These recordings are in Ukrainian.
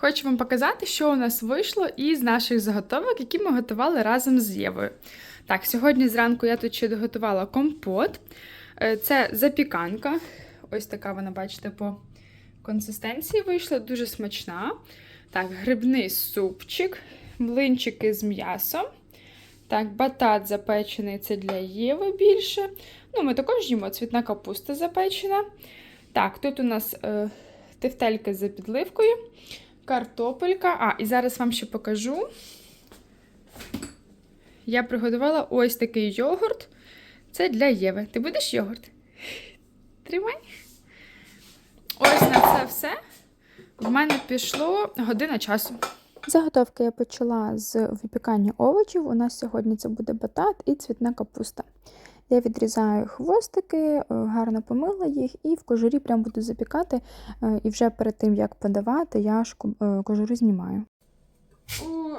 Хочу вам показати, що у нас вийшло із наших заготовок, які ми готували разом з Євою. Так, сьогодні зранку я тут ще доготувала компот. Е, Це запіканка. Ось така вона, бачите, по консистенції вийшла, дуже смачна. Так, грибний супчик, млинчики з м'ясом. Так, батат запечений це для Єви більше. Ну, ми також їмо цвітна капуста запечена. Так, тут у нас е, тефтельки за підливкою, картопелька. А, і зараз вам ще покажу. Я приготувала ось такий йогурт. Це для Єви. Ти будеш йогурт? Тримай. Ось на це все. В мене пішло година часу. Заготовки я почала з випікання овочів. У нас сьогодні це буде батат і цвітна капуста. Я відрізаю хвостики, е, гарно помила їх і в кожурі прям буду запікати. е, І вже перед тим, як подавати, я ж е, кожуру знімаю. О.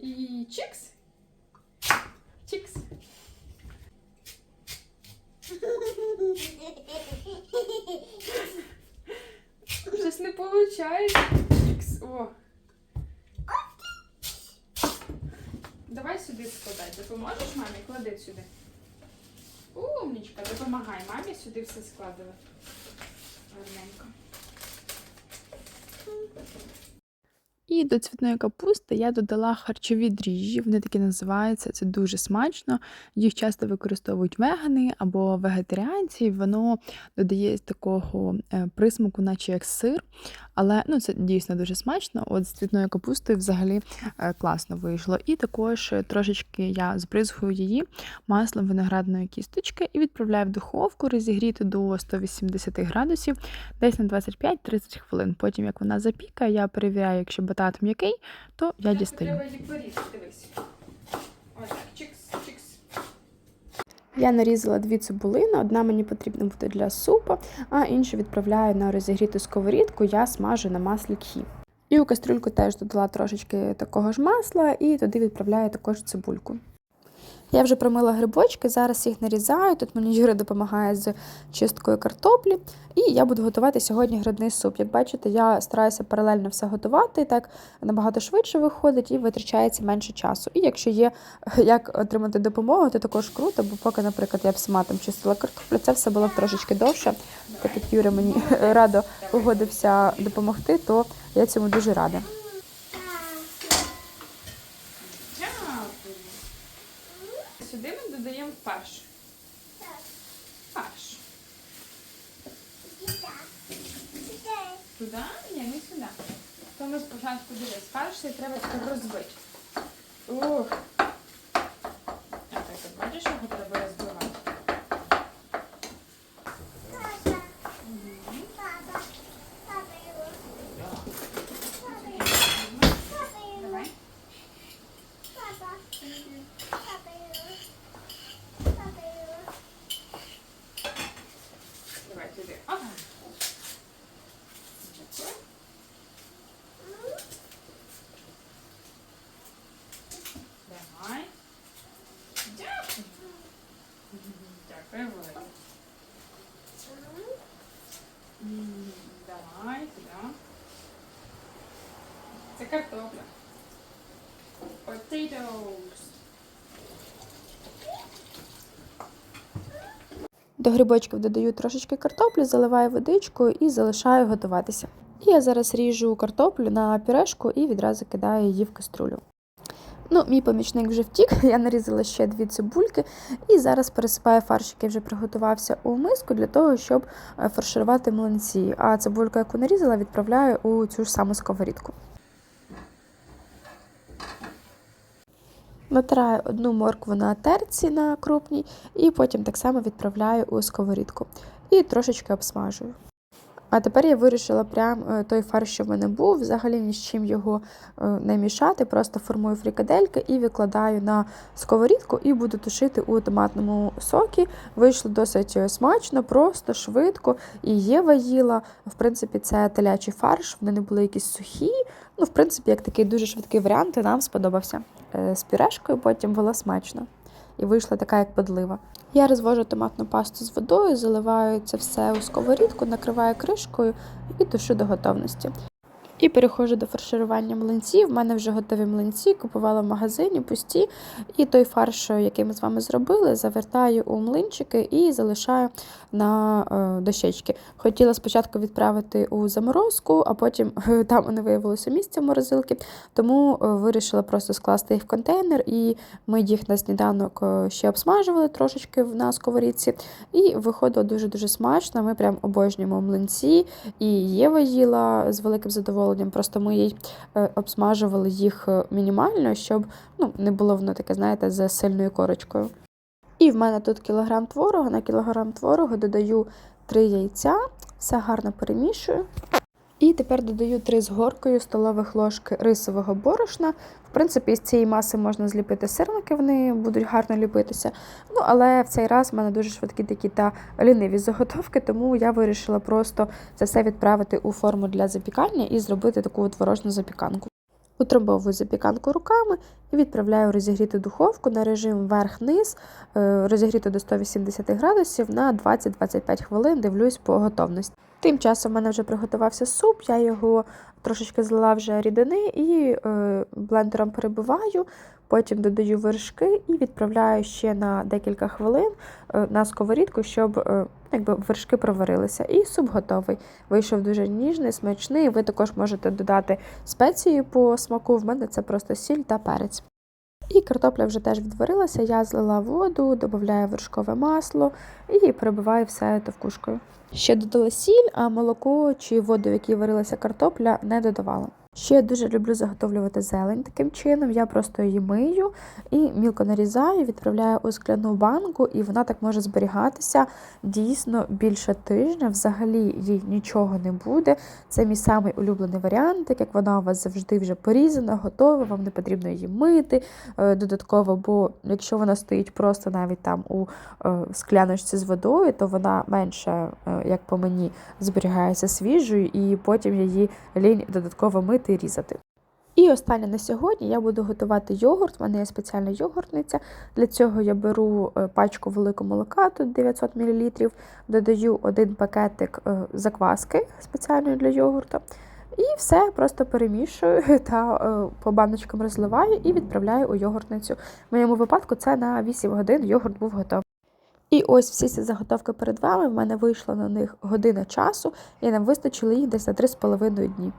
І чикс. Чикс. Щось не виходить. Чикс. О. Давай сюди складай. Допоможеш мамі? Клади сюди. Умнічка, допомагай мамі сюди все складувати. Гарненько. І до цвітної капусти я додала харчові дріжджі, вони такі називаються, це дуже смачно. Їх часто використовують вегани або вегетаріанці. Воно додає такого е, присмаку, наче як сир. Але ну, це дійсно дуже смачно. От з цвітною капустою взагалі е, класно вийшло. І також трошечки я збризгую її маслом виноградної кісточки і відправляю в духовку розігріти до 180 градусів десь на 25-30 хвилин. Потім, як вона запікає, я перевіряю, якщо батат м'який, то я дістаю. Треба їх порізати, дивись. Ось так, чикс, чикс. Я нарізала дві цибулини, одна мені потрібна буде для супу, а іншу відправляю на розігріту сковорідку, я смажу на маслі кхі. І у кастрюльку теж додала трошечки такого ж масла і туди відправляю також цибульку. Я вже промила грибочки, зараз їх нарізаю. Тут мені Юра допомагає з чисткою картоплі. І я буду готувати сьогодні грибний суп. Як бачите, я стараюся паралельно все готувати, так набагато швидше виходить і витрачається менше часу. І якщо є як отримати допомогу, то також круто, бо поки, наприклад, я б сама там чистила картоплю, це все було б трошечки довше. Так як Юра мені радо погодився допомогти, то я цьому дуже рада. Дякую. Сюди ми фарш. Фарш. Туди? Ні, не сюди. То ми спочатку дивись. Цей треба так розбити. Ух. А так, бачиш, його треба розбивати. Мгм. Давай. Давай туди. Ага. Дякую. Давай. Дякую. Дякую. Давай, туди. Це картопля. Potatoes. До грибочків додаю трошечки картоплі, заливаю водичкою і залишаю готуватися. І я зараз ріжу картоплю на пюрешку і відразу кидаю її в каструлю. Ну, мій помічник вже втік, я нарізала ще дві цибульки і зараз пересипаю фарш, який вже приготувався у миску для того, щоб е, фарширувати млинці. А цибульку, яку нарізала, відправляю у цю ж саму сковорідку. Натираю одну моркву на терці на крупній, і потім так само відправляю у сковорідку. І трошечки обсмажую. А тепер я вирішила прям е, той фарш, що в мене був, взагалі ні з чим його е, не мішати, просто формую фрикадельки і викладаю на сковорідку і буду тушити у томатному сокі. Вийшло досить е, смачно, просто, швидко. І Єва їла. В принципі, це телячий фарш, вони не були якісь сухі. Ну, в принципі, як такий дуже швидкий варіант, і нам сподобався. З пюрешкою потім було смачно. І вийшла така, як подлива. Я розвожу томатну пасту з водою, заливаю це все у сковорідку, накриваю кришкою і тушу до готовності. І переходжу до фарширування млинців. У мене вже готові млинці, купувала в магазині пусті. І той фарш, який ми з вами зробили, завертаю у млинчики і залишаю на е, дощечки. Хотіла спочатку відправити у заморозку, а потім е, там не виявилося місця в морозилки, тому е, вирішила просто скласти їх в контейнер, і ми їх на сніданок ще обсмажували трошечки в- на сковорідці. І виходило дуже-дуже смачно. Ми прям обожнюємо млинці. І Єва їла з великим задоволенням. Просто ми їй е, обсмажували їх е, мінімально, щоб ну, не було воно таке, знаєте, з сильною корочкою. І в мене тут кілограм творогу. На кілограм творогу додаю 3 яйця, все гарно перемішую. І тепер додаю 3 з горкою столових ложки рисового борошна. В принципі, з цієї маси можна зліпити сирники, вони будуть гарно ліпитися. Ну, але в цей раз в мене дуже швидкі такі та ліниві заготовки, тому я вирішила просто це все відправити у форму для запікання і зробити таку творожну запіканку. Утрамбовую запіканку руками і відправляю в розігріту духовку на режим верх-низ, е, розігріти до 180 градусів на 20-25 хвилин, дивлюсь по готовності. Тим часом в мене вже приготувався суп, я його трошечки злила вже рідини і е, блендером перебиваю, потім додаю вершки і відправляю ще на декілька хвилин е, на сковорідку, щоб якби вершки проварилися. І суп готовий. Вийшов дуже ніжний, смачний. Ви також можете додати спеції по смаку. В мене це просто сіль та перець. І картопля вже теж відварилася, я злила воду, додаю вершкове масло і прибиваю все товкушкою. Ще додала сіль, а молоко чи воду, в якій варилася картопля, не додавала. Ще я дуже люблю заготовлювати зелень таким чином. Я просто її мию і мілко нарізаю, відправляю у скляну банку, і вона так може зберігатися дійсно більше тижня. Взагалі їй нічого не буде. Це мій самий улюблений варіант, так як вона у вас завжди вже порізана, готова, вам не потрібно її мити е, додатково, бо якщо вона стоїть просто навіть там у е, скляночці з водою, то вона менше, е, як по мені, зберігається свіжою, і потім її лінь додатково мити і різати. І останнє на сьогодні я буду готувати йогурт. У мене є спеціальна йогуртниця. Для цього я беру е, пачку великого молока, тут 900 мл, додаю один пакетик е, закваски спеціальної для йогурту. І все просто перемішую та е, по баночкам розливаю і відправляю у йогуртницю. В моєму випадку це на 8 годин йогурт був готовий. І ось всі ці заготовки перед вами. В мене вийшло на них година часу, і нам вистачило їх десь на 3,5 дні.